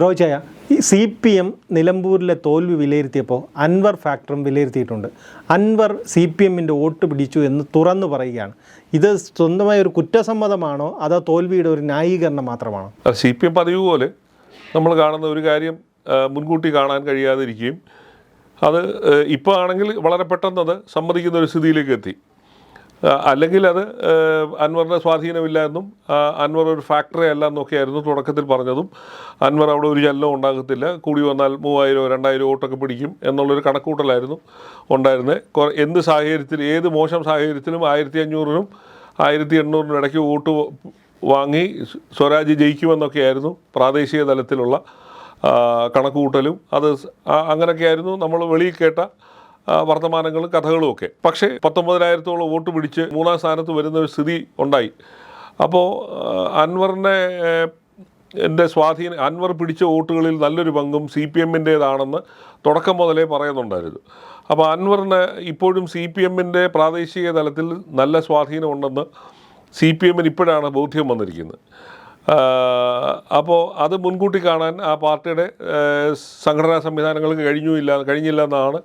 റോജയ ഈ C P M നിലമ്പൂരിലെ തോൽവി വിലയിരുത്തിയപ്പോൾ അൻവർ ഫാക്ടറും വിലയിരുത്തിയിട്ടുണ്ട്. അൻവർ സി പി എമ്മിന്റെ വോട്ട് പിടിച്ചു എന്ന് തുറന്നു പറയുകയാണ്. ഇത് സ്വന്തമായ ഒരു കുറ്റസമ്മതമാണോ? അതോ തോൽവിയുടെ ഒരു ന്യായീകരണം മാത്രമാണോ? സി പി എം പതിവ് പോലെ നമ്മൾ കാണുന്ന ഒരു കാര്യം മുൻകൂട്ടി കാണാൻ കഴിയാതിരിക്കുകയും അത് ഇപ്പോൾ ആണെങ്കിൽ വളരെ പെട്ടെന്ന് അത് സമ്മതിക്കുന്ന ഒരു സ്ഥിതിയിലേക്ക് എത്തി. അല്ലെങ്കിൽ അത് അൻവറിന്റെ സ്വാധീനമില്ല എന്നും അൻവർ ഒരു ഫാക്ടറി അല്ല എന്നൊക്കെയായിരുന്നു തുടക്കത്തിൽ പറഞ്ഞതും. അൻവർ അവിടെ ഒരു ചലനവും ഉണ്ടാകത്തില്ല. കൂടി വന്നാൽ മൂവായിരോ രണ്ടായിരമോ വോട്ടൊക്കെ പിടിക്കും എന്നുള്ളൊരു കണക്കൂട്ടലായിരുന്നു ഉണ്ടായിരുന്നത് എന്ത് സാഹചര്യത്തിൽ ഏത് മോശം സാഹചര്യത്തിലും ആയിരത്തി അഞ്ഞൂറിനും ആയിരത്തി എണ്ണൂറിനും ഇടയ്ക്ക് വോട്ട് വാങ്ങി സ്വരാജ് ജയിക്കുമെന്നൊക്കെയായിരുന്നു പ്രാദേശിക തലത്തിലുള്ള കണക്കുകൂട്ടലും. അത് അങ്ങനെയൊക്കെയായിരുന്നു നമ്മൾ വെളിയിൽ കേട്ട വർത്തമാനങ്ങളും കഥകളുമൊക്കെ പക്ഷേ പത്തൊമ്പതിനായിരത്തോളം വോട്ട് പിടിച്ച് മൂന്നാം സ്ഥാനത്ത് വരുന്ന ഒരു സ്ഥിതി ഉണ്ടായി. അപ്പോൾ അൻവറിനെ എന്റെ സ്വാധീന അൻവർ പിടിച്ച വോട്ടുകളിൽ നല്ലൊരു പങ്കും സി പി എമ്മിന്റേതാണെന്ന് തുടക്കം മുതലേ പറയുന്നുണ്ടായിരുന്നു. അപ്പോൾ അൻവറിന് ഇപ്പോഴും സി പി എമ്മിന്റെ പ്രാദേശിക തലത്തിൽ നല്ല സ്വാധീനമുണ്ടെന്ന് സി പി എമ്മിന് ഇപ്പോഴാണ് ബോധ്യം വന്നിരിക്കുന്നത്. അപ്പോൾ അത് മുൻകൂട്ടി കാണാൻ ആ പാർട്ടിയുടെ സംഘടനാ സംവിധാനങ്ങൾക്ക് കഴിഞ്ഞു ഇല്ല കഴിഞ്ഞില്ല എന്നാണ്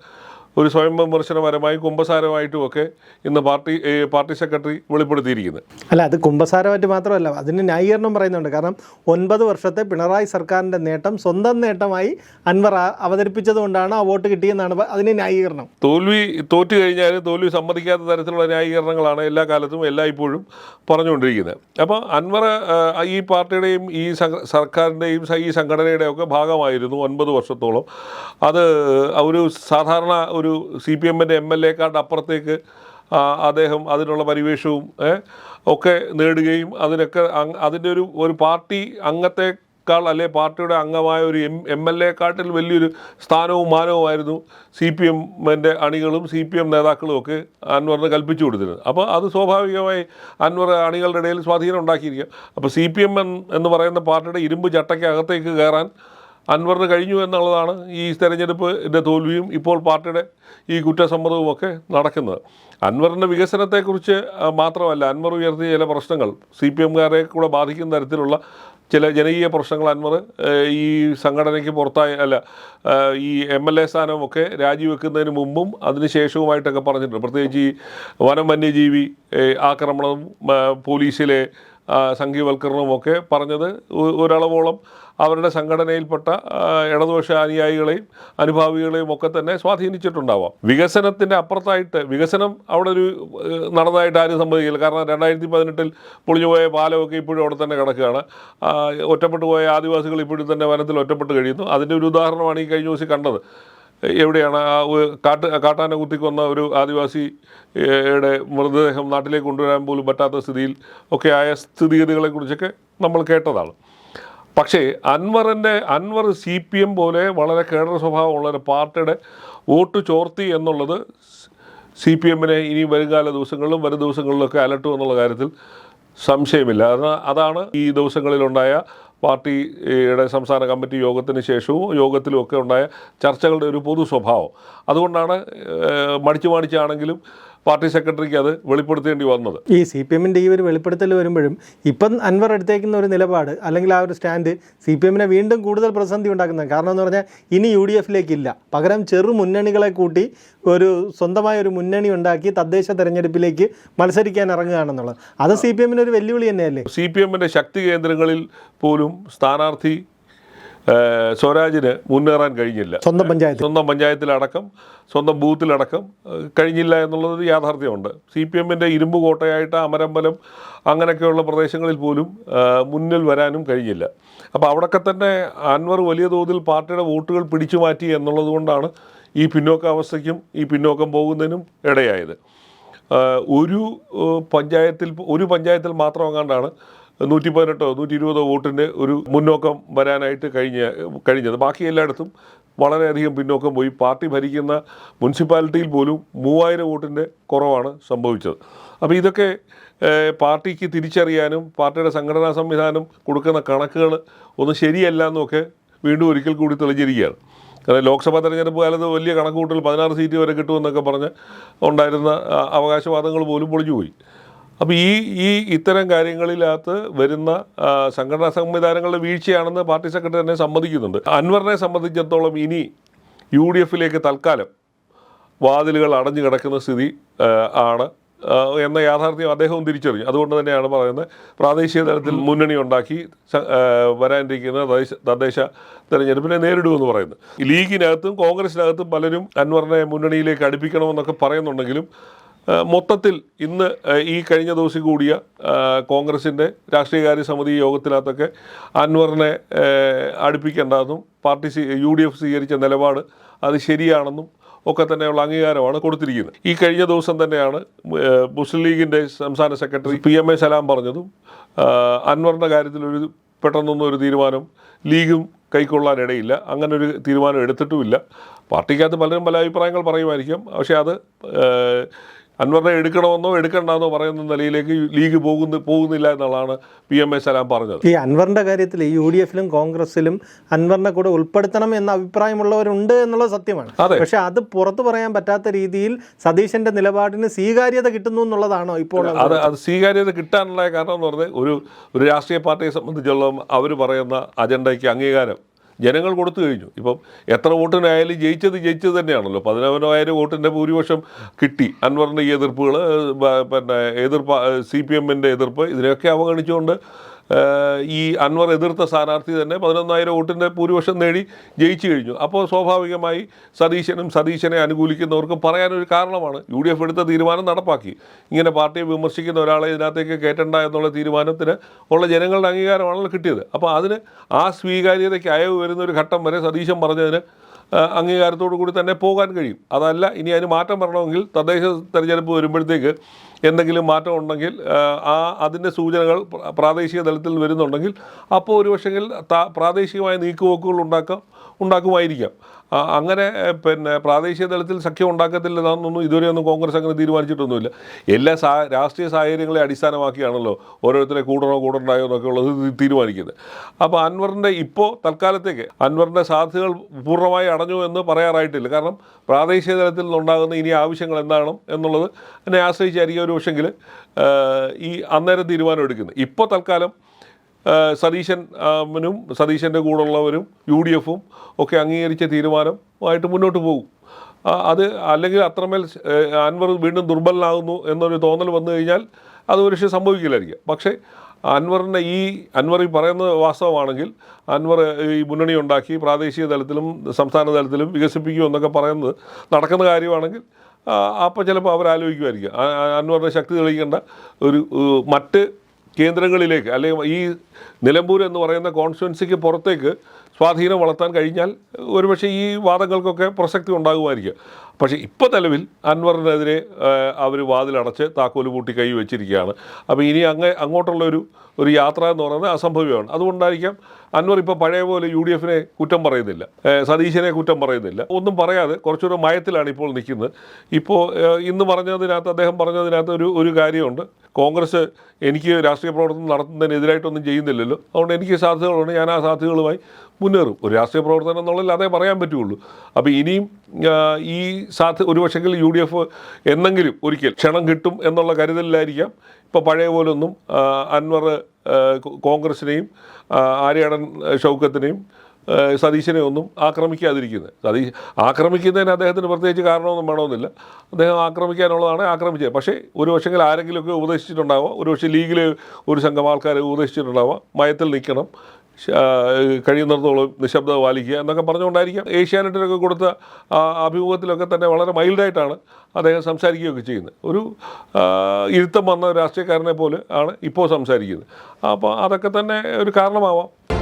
ഒരു സ്വയം വിമർശനപരമായി കുമ്പസാരമായിട്ടും ഒക്കെ ഇന്ന് പാർട്ടി പാർട്ടി സെക്രട്ടറി വെളിപ്പെടുത്തിയിരിക്കുന്നത്. അല്ല അത് കുമ്പസാരമായിട്ട് മാത്രമല്ല അതിന് ന്യായീകരണം പറയുന്നുണ്ട്. കാരണം ഒൻപത് വർഷത്തെ പിണറായി സർക്കാരിന്റെ നേട്ടം സ്വന്തം നേട്ടമായി അൻവർ അവതരിപ്പിച്ചതുകൊണ്ടാണ് ആ വോട്ട് കിട്ടിയെന്നാണ് അതിന് ന്യായീകരണം. തോൽവി തോറ്റു കഴിഞ്ഞാൽ തോൽവി സമ്മതിക്കാത്ത തരത്തിലുള്ള ന്യായീകരണങ്ങളാണ് എല്ലാ കാലത്തും എല്ലാ ഇപ്പോഴും പറഞ്ഞുകൊണ്ടിരിക്കുന്നത്. അപ്പോൾ അൻവർ ഈ പാർട്ടിയുടെയും ഈ സർക്കാരിന്റെയും ഈ സംഘടനയുടെയും ഒക്കെ ഭാഗമായിരുന്നു ഒൻപത് വർഷത്തോളം. അത് ഒരു സാധാരണ ഒരു സി പി എമ്മിന്റെ എം എൽ എക്കാരുടെ അപ്പുറത്തേക്ക് അദ്ദേഹം അതിനുള്ള പരിവേഷവും ഒക്കെ നേടുകയും അതിനൊക്കെ അതിന്റെ ഒരു ഒരു പാർട്ടി അംഗത്തെക്കാൾ അല്ലെ പാർട്ടിയുടെ അംഗമായ ഒരു എം എം എൽ എക്കാട്ടിൽ വലിയൊരു സ്ഥാനവും മാനവുമായിരുന്നു സി പി എമ്മിന്റെ അണികളും സി പി എം നേതാക്കളും ഒക്കെ അൻവറിന് കൽപ്പിച്ചു കൊടുത്തിരുന്നത്. അപ്പോൾ അത് സ്വാഭാവികമായി അൻവർ അണികളുടെ ഇടയിൽ സ്വാധീനം ഉണ്ടാക്കിയിരിക്കുക. അപ്പോൾ സി പി എം എന്ന് പറയുന്ന പാർട്ടിയുടെ ഇരുമ്പ് ചട്ടയ്ക്ക് അകത്തേക്ക് കയറാൻ അൻവറിന് കഴിഞ്ഞു എന്നുള്ളതാണ് ഈ തെരഞ്ഞെടുപ്പിന്റെ തോൽവിയും ഇപ്പോൾ പാർട്ടിയുടെ ഈ കുറ്റസമ്മതവും ഒക്കെ നടക്കുന്നത്. അൻവറിന്റെ വികസനത്തെക്കുറിച്ച് മാത്രമല്ല അൻവർ ഉയർത്തിയ ചില പ്രശ്നങ്ങൾ സി പി എംകാരെ കൂടെ ബാധിക്കുന്ന തരത്തിലുള്ള ചില ജനകീയ പ്രശ്നങ്ങൾ അൻവർ ഈ സംഘടനയ്ക്ക് പുറത്തായ അല്ല ഈ എം എൽ എ സ്ഥാനമൊക്കെ രാജിവെക്കുന്നതിന് മുമ്പും അതിനുശേഷവുമായിട്ടൊക്കെ പറഞ്ഞിട്ടുണ്ട്. പ്രത്യേകിച്ച് ഈ വനം വന്യജീവി ഏഹ്, ആക്രമണവും പോലീസിലെ സംഘീവൽക്കരണവും ഒക്കെ പറഞ്ഞത് ഒരളവോളം അവരുടെ സംഘടനയിൽപ്പെട്ട ഇടതുപക്ഷ അനുയായികളെയും അനുഭാവികളെയും ഒക്കെ തന്നെ സ്വാധീനിച്ചിട്ടുണ്ടാവാം. വികസനത്തിന്റെ അപ്പുറത്തായിട്ട് വികസനം അവിടെ ഒരു നടന്നതായിട്ട് ആരും സംഭവിക്കില്ല കാരണം രണ്ടായിരത്തി പതിനെട്ടിൽ പൊളിഞ്ഞുപോയ പാലമൊക്കെ ഇപ്പോഴും അവിടെ തന്നെ കിടക്കുകയാണ്. ഒറ്റപ്പെട്ടു പോയ ആദിവാസികൾ ഇപ്പോഴും തന്നെ വനത്തിൽ ഒറ്റപ്പെട്ട് കഴിയുന്നു. അതിന്റെ ഒരു ഉദാഹരണമാണ് ഈ കഴിഞ്ഞ ദിവസം കണ്ടത്. എവിടെയാണ് ആ കാട്ട് കാട്ടാന കുത്തിക്കൊന്ന ഒരു ആദിവാസിയുടെ മൃതദേഹം നാട്ടിലേക്ക് കൊണ്ടുവരാൻ പോലും പറ്റാത്ത സ്ഥിതിയിൽ ഒക്കെ ആയ സ്ഥിതിഗതികളെക്കുറിച്ചൊക്കെ നമ്മൾ കേട്ടതാണ്. പക്ഷേ അൻവറിന്റെ അൻവർ സി പി എം പോലെ വളരെ കേഡർ സ്വഭാവമുള്ള ഒരു പാർട്ടിയുടെ വോട്ട് ചോർത്തി എന്നുള്ളത് സി പി എമ്മിനെ ഇനി വരുംകാല ദിവസങ്ങളിലും വരും ദിവസങ്ങളിലൊക്കെ അലട്ടും എന്നുള്ള കാര്യത്തിൽ സംശയമില്ല. അതാ- അതാണ് ഈ ദിവസങ്ങളിലുണ്ടായ പാർട്ടിയുടെ സംസ്ഥാന കമ്മിറ്റി യോഗത്തിന് ശേഷവും യോഗത്തിലും ഒക്കെ ഉണ്ടായ ചർച്ചകളുടെ ഒരു പൊതു സ്വഭാവം. അതുകൊണ്ടാണ് മടിച്ചു മടിച്ചാണെങ്കിലും പാർട്ടി സെക്രട്ടറിക്ക് അത് വെളിപ്പെടുത്തേണ്ടി വന്നത്. ഈ സി പി എമ്മിന്റെ ഈ ഒരു വെളിപ്പെടുത്തൽ വരുമ്പോഴും ഇപ്പം അൻവർ എടുത്തേക്കുന്ന ഒരു നിലപാട് അല്ലെങ്കിൽ ആ ഒരു സ്റ്റാൻഡ് സി പി എമ്മിനെ വീണ്ടും കൂടുതൽ പ്രതിസന്ധി ഉണ്ടാക്കുന്നത് കാരണം എന്ന് പറഞ്ഞാൽ ഇനി യു ഡി എഫിലേക്കില്ല. പകരം ചെറു മുന്നണികളെ കൂട്ടി ഒരു സ്വന്തമായ ഒരു മുന്നണി ഉണ്ടാക്കി തദ്ദേശ തെരഞ്ഞെടുപ്പിലേക്ക് മത്സരിക്കാൻ ഇറങ്ങുകയാണെന്നുള്ളത് അത് സി പി എമ്മിന് ഒരു വെല്ലുവിളി തന്നെയല്ലേ? സി പി എമ്മിന്റെ ശക്തി കേന്ദ്രങ്ങളിൽ പോലും സ്ഥാനാർത്ഥി സ്വരാജിന് മുന്നേറാൻ കഴിഞ്ഞില്ല. സ്വന്തം പഞ്ചായത്ത് സ്വന്തം പഞ്ചായത്തിലടക്കം സ്വന്തം ബൂത്തിലടക്കം കഴിഞ്ഞില്ല എന്നുള്ളത് യാഥാർത്ഥ്യമുണ്ട്. സി പി എമ്മിന്റെ ഇരുമ്പ് കോട്ടയായിട്ട് അമരമ്പലം അങ്ങനെയൊക്കെയുള്ള പ്രദേശങ്ങളിൽ പോലും മുന്നിൽ വരാനും കഴിഞ്ഞില്ല. അപ്പോൾ അവിടെയൊക്കെ തന്നെ അൻവർ വലിയ തോതിൽ പാർട്ടിയുടെ വോട്ടുകൾ പിടിച്ചു മാറ്റി എന്നുള്ളത് കൊണ്ടാണ് ഈ പിന്നോക്കാവസ്ഥയ്ക്കും ഈ പിന്നോക്കം പോകുന്നതിനും ഇടയായത്. ഒരു പഞ്ചായത്തിൽ ഒരു പഞ്ചായത്തിൽ മാത്രം അങ്ങാണ്ടാണ് നൂറ്റി പതിനെട്ടോ നൂറ്റി ഇരുപതോ വോട്ടിന്റെ ഒരു മുന്നോക്കം വരാനായിട്ട് കഴിഞ്ഞ കഴിഞ്ഞത്. ബാക്കി എല്ലായിടത്തും വളരെയധികം പിന്നോക്കം പോയി. പാർട്ടി ഭരിക്കുന്ന മുനിസിപ്പാലിറ്റിയിൽ പോലും മൂവായിരം വോട്ടിന്റെ കുറവാണ് സംഭവിച്ചത്. അപ്പോൾ ഇതൊക്കെ പാർട്ടിക്ക് തിരിച്ചറിയാനും പാർട്ടിയുടെ സംഘടനാ സംവിധാനം കൊടുക്കുന്ന കണക്കുകൾ ഒന്ന് ശരിയല്ല എന്നൊക്കെ വീണ്ടും ഒരിക്കൽ കൂടി തെളിഞ്ഞിരിക്കുകയാണ്. കാരണം ലോക്സഭാ തെരഞ്ഞെടുപ്പ് കാലത്ത് വലിയ കണക്കുകൂട്ടൽ പതിനാറ് സീറ്റ് വരെ കിട്ടുമെന്നൊക്കെ പറഞ്ഞ് ഉണ്ടായിരുന്ന അവകാശവാദങ്ങൾ പോലും പൊളിഞ്ഞുപോയി. അപ്പോൾ ഈ ഈ ഇത്തരം കാര്യങ്ങളിലകത്ത് വരുന്ന സംഘടനാ സംവിധാനങ്ങളുടെ വീഴ്ചയാണെന്ന് പാർട്ടി സെക്രട്ടറി തന്നെ സമ്മതിക്കുന്നുണ്ട്. അൻവറിനെ സംബന്ധിച്ചിടത്തോളം ഇനി യു ഡി എഫിലേക്ക് തൽക്കാലം വാതിലുകൾ അടഞ്ഞു കിടക്കുന്ന സ്ഥിതി ആണ്. എന്ന യാഥാർത്ഥ്യം അദ്ദേഹവും തിരിച്ചറിഞ്ഞു. അതുകൊണ്ട് തന്നെയാണ് പറയുന്നത്. പ്രാദേശിക തലത്തിൽ മുന്നണി ഉണ്ടാക്കി വരാനിരിക്കുന്ന തദ്ദേശ തദ്ദേശ തെരഞ്ഞെടുപ്പിനെ നേരിടുമെന്ന് പറയുന്നത് ലീഗിനകത്തും കോൺഗ്രസിനകത്തും പലരും അൻവറിനെ മുന്നണിയിലേക്ക് അടുപ്പിക്കണമെന്നൊക്കെ പറയുന്നുണ്ടെങ്കിലും മൊത്തത്തിൽ ഇന്ന് ഈ കഴിഞ്ഞ ദിവസം കൂടിയ കോൺഗ്രസിന്റെ രാഷ്ട്രീയകാര്യ സമിതി യോഗത്തിനകത്തൊക്കെ അൻവറിനെ അടുപ്പിക്കേണ്ടതെന്നും പാർട്ടി യു ഡി എഫ് സ്വീകരിച്ച നിലപാട് അത് ശരിയാണെന്നും ഒക്കെ തന്നെയുള്ള അംഗീകാരമാണ് കൊടുത്തിരിക്കുന്നത്. ഈ കഴിഞ്ഞ ദിവസം തന്നെയാണ് മുസ്ലിം ലീഗിന്റെ സംസ്ഥാന secretary P M A Salam പറഞ്ഞതും അൻവറിന്റെ കാര്യത്തിൽ ഒരു പെട്ടെന്നൊന്നും ഒരു തീരുമാനം ലീഗും കൈക്കൊള്ളാനിടയില്ല അങ്ങനെ ഒരു തീരുമാനം എടുത്തിട്ടുമില്ല. പാർട്ടിക്കകത്ത് പലരും പല അഭിപ്രായങ്ങൾ പറയുമായിരിക്കും. പക്ഷേ അത് അൻവറിനെ എടുക്കണമെന്നോ എടുക്കണ്ടെന്നോ പറയുന്ന നിലയിലേക്ക് ലീഗ് പോകുന്ന പോകുന്നില്ല എന്നുള്ളതാണ് പി എം എ സലാം പറഞ്ഞത്. ഈ അൻവറിന്റെ കാര്യത്തിൽ യു ഡി എഫിലും കോൺഗ്രസിലും അൻവറിനെ കൂടെ ഉൾപ്പെടുത്തണം എന്ന അഭിപ്രായമുള്ളവരുണ്ട് എന്നുള്ളത് സത്യമാണ്. അതെ. പക്ഷെ അത് പുറത്തു പറയാൻ പറ്റാത്ത രീതിയിൽ സതീശന്റെ നിലപാടിന് സ്വീകാര്യത കിട്ടുന്നു എന്നുള്ളതാണോ ഇപ്പോൾ അത് അത് സ്വീകാര്യത കിട്ടാനുള്ള കാരണം എന്ന് പറഞ്ഞാൽ ഒരു ഒരു രാഷ്ട്രീയ പാർട്ടിയെ സംബന്ധിച്ചുള്ള അവർ പറയുന്ന അജണ്ടയ്ക്ക് അംഗീകാരം. ജനങ്ങൾ കൊടുത്തു കഴിഞ്ഞു. ഇപ്പം എത്ര വോട്ടിനായാലും ജയിച്ചത് ജയിച്ചത് തന്നെയാണല്ലോ. പതിനായിരം വോട്ടിന്റെ ഭൂരിപക്ഷം കിട്ടി. അൻവറിന്റെ എതിർപ്പുകൾ പിന്നെ എതിർപ്പ് സി പി എമ്മിന്റെ എതിർപ്പ് ഇതിനെയൊക്കെ അവഗണിച്ചുകൊണ്ട് ഈ അൻവർ എതിർത്ത സ്ഥാനാർത്ഥി തന്നെ പതിനൊന്നായിരം വോട്ടിന്റെ ഭൂരിപക്ഷം നേടി ജയിച്ചു കഴിഞ്ഞു. അപ്പോൾ സ്വാഭാവികമായി സതീശനും സതീശനെ അനുകൂലിക്കുന്നവർക്ക് പറയാനൊരു കാരണമാണ് യു ഡി എഫ് എടുത്ത തീരുമാനം നടപ്പാക്കി. ഇങ്ങനെ പാർട്ടിയെ വിമർശിക്കുന്ന ഒരാളെ ഇതിനകത്തേക്ക് കയറ്റണ്ട എന്നുള്ള തീരുമാനത്തിന് ഉള്ള ജനങ്ങളുടെ അംഗീകാരമാണല്ലോ കിട്ടിയത്. അപ്പോൾ അതിന് ആ സ്വീകാര്യതയ്ക്ക് അയവ് വരുന്ന ഒരു ഘട്ടം വരെ സതീശൻ പറഞ്ഞതിന് അംഗീകാരത്തോടു കൂടി തന്നെ പോകാൻ കഴിയും. അതല്ല ഇനി അതിന് മാറ്റം വരണമെങ്കിൽ തദ്ദേശ തെരഞ്ഞെടുപ്പ് വരുമ്പോഴത്തേക്ക് എന്തെങ്കിലും മാറ്റം ഉണ്ടെങ്കിൽ ആ, അതിന്റെ സൂചനകൾ പ്രാദേശിക തലത്തിൽ വരുന്നുണ്ടെങ്കിൽ അപ്പോൾ ഒരു പക്ഷെങ്കിൽ പ്രാദേശികമായ നീക്കുപോക്കുകൾ ഉണ്ടാക്കാം ഉണ്ടാക്കുമായിരിക്കാം. അങ്ങനെ പിന്നെ പ്രാദേശിക തലത്തിൽ സഖ്യം ഉണ്ടാക്കത്തില്ലെന്നൊന്നും ഇതുവരെ ഒന്നും കോൺഗ്രസ് അങ്ങനെ തീരുമാനിച്ചിട്ടൊന്നുമില്ല. എല്ലാ സാ രാഷ്ട്രീയ സാഹചര്യങ്ങളെ അടിസ്ഥാനമാക്കിയാണല്ലോ ഓരോരുത്തരെ കൂടണോ കൂടണ്ടായോ എന്നൊക്കെ ഉള്ളത് തീരുമാനിക്കുന്നത്. അപ്പോൾ അൻവറിന്റെ ഇപ്പോൾ തൽക്കാലത്തേക്ക് അൻവറിന്റെ സാധ്യതകൾ പൂർണമായി അടഞ്ഞു എന്ന് പറയാറായിട്ടില്ല. കാരണം പ്രാദേശിക തലത്തിൽ നിന്നുണ്ടാകുന്ന ഇനി ആവശ്യങ്ങൾ എന്താണ് എന്നുള്ളത് എന്നെ ആശ്രയിച്ചായിരിക്കും ഒരു പക്ഷെങ്കിൽ ഈ അന്നേരം തീരുമാനം എടുക്കുന്നത് ഇപ്പോൾ തൽക്കാലം കൂടെ സതീശന്റെ കൂടെയുള്ളവരും യു ഡി എഫും ഒക്കെ അംഗീകരിച്ച തീരുമാനമായിട്ട് മുന്നോട്ട് പോകും. അത് അല്ലെങ്കിൽ അത്രമേൽ അൻവർ വീണ്ടും ദുർബലനാകുന്നു എന്നൊരു തോന്നൽ വന്നു കഴിഞ്ഞാൽ അത് ഒരു പക്ഷേ സംഭവിക്കില്ലായിരിക്കും. പക്ഷേ അൻവറിന്റെ ഈ അൻവർ ഈ പറയുന്ന വാസ്തവമാണെങ്കിൽ അൻവർ ഈ മുന്നണി ഉണ്ടാക്കി പ്രാദേശിക തലത്തിലും സംസ്ഥാന തലത്തിലും വികസിപ്പിക്കുമെന്നൊക്കെ പറയുന്നത് നടക്കുന്ന കാര്യമാണെങ്കിൽ അപ്പോൾ ചിലപ്പോൾ അവർ ആലോചിക്കുമായിരിക്കും അൻവറിന്റെ ശക്തി തെളിയിക്കേണ്ട ഒരു മറ്റ് കേന്ദ്രങ്ങളിലേക്ക് അല്ലെങ്കിൽ ഈ നിലമ്പൂർ എന്ന് പറയുന്ന കോൺസ്റ്റുവൻസിക്ക് പുറത്തേക്ക് സ്വാധീനം വളർത്താൻ കഴിഞ്ഞാൽ ഒരുപക്ഷെ ഈ വാദങ്ങൾക്കൊക്കെ പ്രസക്തി ഉണ്ടാകുമായിരിക്കും. പക്ഷേ ഇപ്പോൾ നിലവിൽ അൻവറിനെതിരെ അവർ വാതിലടച്ച് താക്കോൽ പൂട്ടി കൈ വെച്ചിരിക്കുകയാണ്. അപ്പോൾ ഇനി അങ്ങ് അങ്ങോട്ടുള്ള ഒരു ഒരു യാത്ര എന്ന് പറയുന്നത് അസംഭവ്യമാണ്. അതുകൊണ്ടായിരിക്കാം അൻവർ ഇപ്പോൾ പഴയ പോലെ യു ഡി എഫിനെ കുറ്റം പറയുന്നില്ല. സതീശനെ കുറ്റം പറയുന്നില്ല. ഒന്നും പറയാതെ കുറച്ചുകൂടെ മയത്തിലാണ് ഇപ്പോൾ നിൽക്കുന്നത്. ഇപ്പോൾ ഇന്ന് പറഞ്ഞതിനകത്ത് അദ്ദേഹം പറഞ്ഞതിനകത്ത് ഒരു ഒരു കാര്യമുണ്ട്. കോൺഗ്രസ് എനിക്ക് രാഷ്ട്രീയ പ്രവർത്തനം നടത്തുന്നതിനെതിരായിട്ടൊന്നും ചെയ്യുന്നില്ലല്ലോ. അതുകൊണ്ട് എനിക്ക് സാധ്യതകളുണ്ട്. ഞാൻ ആ സാധ്യതകളുമായി മുന്നേറും. ഒരു രാഷ്ട്രീയ പ്രവർത്തനം എന്നുള്ളതിൽ അതേ പറയാൻ പറ്റുള്ളൂ അപ്പോൾ ഇനിയും ഈ സാധ്യ ഒരു പക്ഷെങ്കിൽ യു ഡി എഫ് എന്നെങ്കിലും ഒരിക്കൽ ക്ഷണം കിട്ടും എന്നുള്ള കരുതലിലായിരിക്കാം. ഇപ്പോൾ പഴയ പോലൊന്നും അൻവർ കോൺഗ്രസിനെയും ആര്യാടൻ ഷൗക്കത്തിനെയും സതീശനെ ഒന്നും ആക്രമിക്കാതിരിക്കുന്നത്. സതീശ് ആക്രമിക്കുന്നതിന് അദ്ദേഹത്തിന് പ്രത്യേകിച്ച് കാരണമൊന്നും വേണമെന്നില്ല. അദ്ദേഹം ആക്രമിക്കാനുള്ളതാണ് ആക്രമിച്ചത്. പക്ഷേ ഒരു പക്ഷെങ്കിൽ ആരെങ്കിലുമൊക്കെ ഉപദേശിച്ചിട്ടുണ്ടാവാം. ഒരു പക്ഷേ ലീഗിൽ ഒരു സംഘം ആൾക്കാരെ ഉപദേശിച്ചിട്ടുണ്ടാവാം. മയത്തിൽ നിൽക്കണം. കഴിയുന്നിടത്തോളം നിശബ്ദത പാലിക്കുക എന്നൊക്കെ പറഞ്ഞുകൊണ്ടായിരിക്കാം. ഏഷ്യാനെറ്റിലൊക്കെ കൊടുത്ത അഭിമുഖത്തിലൊക്കെ തന്നെ വളരെ മൈൽഡായിട്ടാണ് അദ്ദേഹം സംസാരിക്കുകയൊക്കെ ചെയ്യുന്നത്. ഒരു ഇരുത്തം വന്ന രാഷ്ട്രീയക്കാരനെ പോലെ ആണ് ഇപ്പോൾ സംസാരിക്കുന്നത്. അപ്പോൾ അതൊക്കെ തന്നെ ഒരു കാരണമാവാം.